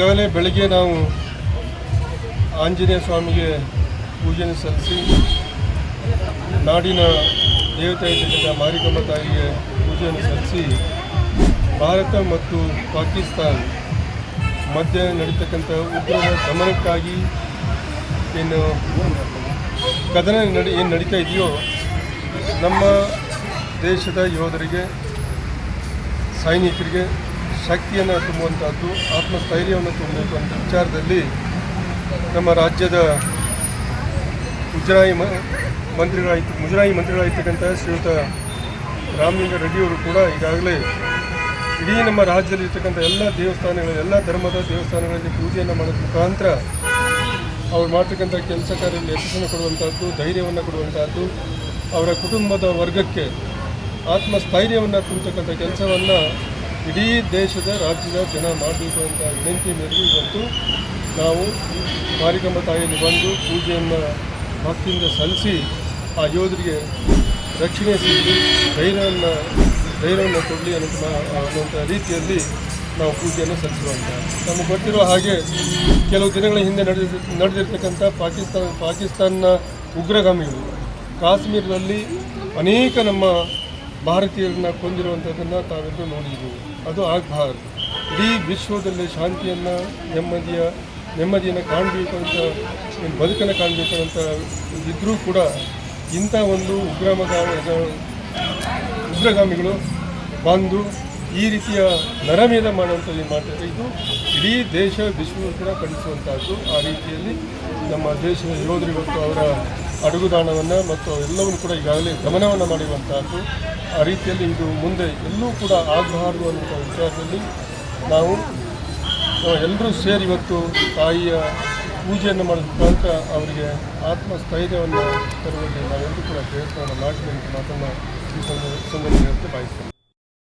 ಈಗಾಗಲೇ ಬೆಳಗ್ಗೆ ನಾವು ಆಂಜನೇಯ ಸ್ವಾಮಿಗೆ ಪೂಜೆಯನ್ನು ಸಲ್ಲಿಸಿ, ನಾಡಿನ ದೇವತೆಯಾಗಿದ್ದ ಮಾರಿಕಮ್ಮ ತಾಯಿಗೆ ಪೂಜೆಯನ್ನು ಸಲ್ಲಿಸಿ, ಭಾರತ ಮತ್ತು ಪಾಕಿಸ್ತಾನ ಮಧ್ಯೆ ನಡೀತಕ್ಕಂಥ ಉಗ್ರರ ಗಮನಕ್ಕಾಗಿ ಏನು ಕದನ ನಡಿ, ಏನು ನಡೀತಾ ಇದೆಯೋ ನಮ್ಮ ದೇಶದ ಯೋಧರಿಗೆ, ಸೈನಿಕರಿಗೆ ಶಕ್ತಿಯನ್ನು ತುಂಬುವಂಥದ್ದು, ಆತ್ಮಸ್ಥೈರ್ಯವನ್ನು ತುಂಬಬೇಕು ಅಂತ ವಿಚಾರದಲ್ಲಿ ನಮ್ಮ ರಾಜ್ಯದ ಮುಜರಾಯಿ ಮಂತ್ರಿಗಳಾಯ್ತು, ಮುಜರಾಯಿ ಮಂತ್ರಿಗಳಾಗಿರ್ತಕ್ಕಂಥ ಶ್ರೀಯುತ ರಾಮಲಿಂಗ ರೆಡ್ಡಿಯವರು ಕೂಡ ಈಗಾಗಲೇ ಇಡೀ ನಮ್ಮ ರಾಜ್ಯದಲ್ಲಿ ಇರ್ತಕ್ಕಂಥ ಎಲ್ಲ ದೇವಸ್ಥಾನಗಳು, ಎಲ್ಲ ಧರ್ಮದ ದೇವಸ್ಥಾನಗಳಲ್ಲಿ ಪೂಜೆಯನ್ನು ಮಾಡೋದ್ರ ಮುಖಾಂತರ ಅವ್ರು ಮಾಡ್ತಕ್ಕಂಥ ಕೆಲಸ ಕಾರ್ಯದಲ್ಲಿ ಯಶಸ್ಸನ್ನು ಕೊಡುವಂಥದ್ದು, ಧೈರ್ಯವನ್ನು ಕೊಡುವಂಥದ್ದು, ಅವರ ಕುಟುಂಬದ ವರ್ಗಕ್ಕೆ ಆತ್ಮಸ್ಥೈರ್ಯವನ್ನು ತುಂಬತಕ್ಕಂಥ ಕೆಲಸವನ್ನು ಇಡೀ ದೇಶದ ರಾಜ್ಯದ ಜನ ಮಾಡಬೇಕು ಅಂತ ವಿನಂತಿ ಮೇರೆಗೆ ಇವತ್ತು ನಾವು ಮಾರಿಕಮ್ಮ ತಾಯಿಯಲ್ಲಿ ಬಂದು ಪೂಜೆಯನ್ನು ಭಕ್ತಿಯಿಂದ ಸಲ್ಲಿಸಿ ಆ ಯೋಧರಿಗೆ ರಕ್ಷಣೆ ಸಿಗಲಿ ಧೈರ್ಯವನ್ನು ಧೈರ್ಯವನ್ನು ಕೊಡಲಿ ಅನ್ನೋ ಅನ್ನುವಂಥ ರೀತಿಯಲ್ಲಿ ನಾವು ಪೂಜೆಯನ್ನು ಸಲ್ಲಿಸುವಂಥ ನಮಗೆ ಗೊತ್ತಿರೋ ಹಾಗೆ ಕೆಲವು ದಿನಗಳ ಹಿಂದೆ ನಡೆದ ನಡೆದಿರ್ತಕ್ಕಂಥ ಪಾಕಿಸ್ತಾನ ಪಾಕಿಸ್ತಾನ ಉಗ್ರಗಾಮಿಗಳು ಕಾಶ್ಮೀರದಲ್ಲಿ ಅನೇಕ ನಮ್ಮ ಭಾರತೀಯರನ್ನ ಕೊಂದಿರುವಂಥದ್ದನ್ನು ತಾವೆಲ್ಲರೂ ನೋಡಿದ್ದೀವಿ ಅದು ಆಗಬಾರ್ದು. ಇಡೀ ವಿಶ್ವದಲ್ಲಿ ಶಾಂತಿಯನ್ನು, ನೆಮ್ಮದಿಯ, ನೆಮ್ಮದಿಯನ್ನು ಕಾಣಬೇಕು ಅಂತ ಬದುಕನ್ನು ಕಾಣಬೇಕು ಅಂತ ಇದ್ದರೂ ಕೂಡ ಇಂಥ ಒಂದು ಉಗ್ರಮಗಾಮದ ಉಗ್ರಗಾಮಿಗಳು ಬಂದು ಈ ರೀತಿಯ ನರಮೇಧ ಮಾಡುವಂಥದ್ದು ಮಾಡ್ತಾರೆ ಇದು ಇಡೀ ದೇಶ, ವಿಶ್ವ ಕೂಡ ಆ ರೀತಿಯಲ್ಲಿ ನಮ್ಮ ದೇಶದ ಯೋಧರು ಅವರ ಅಡುಗುದಾಣವನ್ನು ಮತ್ತು ಎಲ್ಲವನ್ನು ಕೂಡ ಈಗಾಗಲೇ ಗಮನವನ್ನು ಮಾಡಿರುವಂತಹದ್ದು. ಆ ರೀತಿಯಲ್ಲಿ ಇದು ಮುಂದೆ ಎಲ್ಲೂ ಕೂಡ ಆಗಬಾರದು ಅನ್ನುವಂಥ ವಿಚಾರದಲ್ಲಿ ನಾವು ಎಲ್ಲರೂ ಸೇರಿ ಇವತ್ತು ತಾಯಿಯ ಪೂಜೆಯನ್ನು ಮಾಡೋದ್ರ ಮುಖಾಂತರ ಅವರಿಗೆ ಆತ್ಮಸ್ಥೈರ್ಯವನ್ನು ತರುವಲ್ಲಿ ನಾವೆಲ್ಲರೂ ಕೂಡ ಪ್ರಯತ್ನವನ್ನು ಮಾಡ್ತೀವಿ ಅಂತ ಮಾತನ್ನು ಈ ಸಂದರ್ಭ ಬಯಸ್ತೇನೆ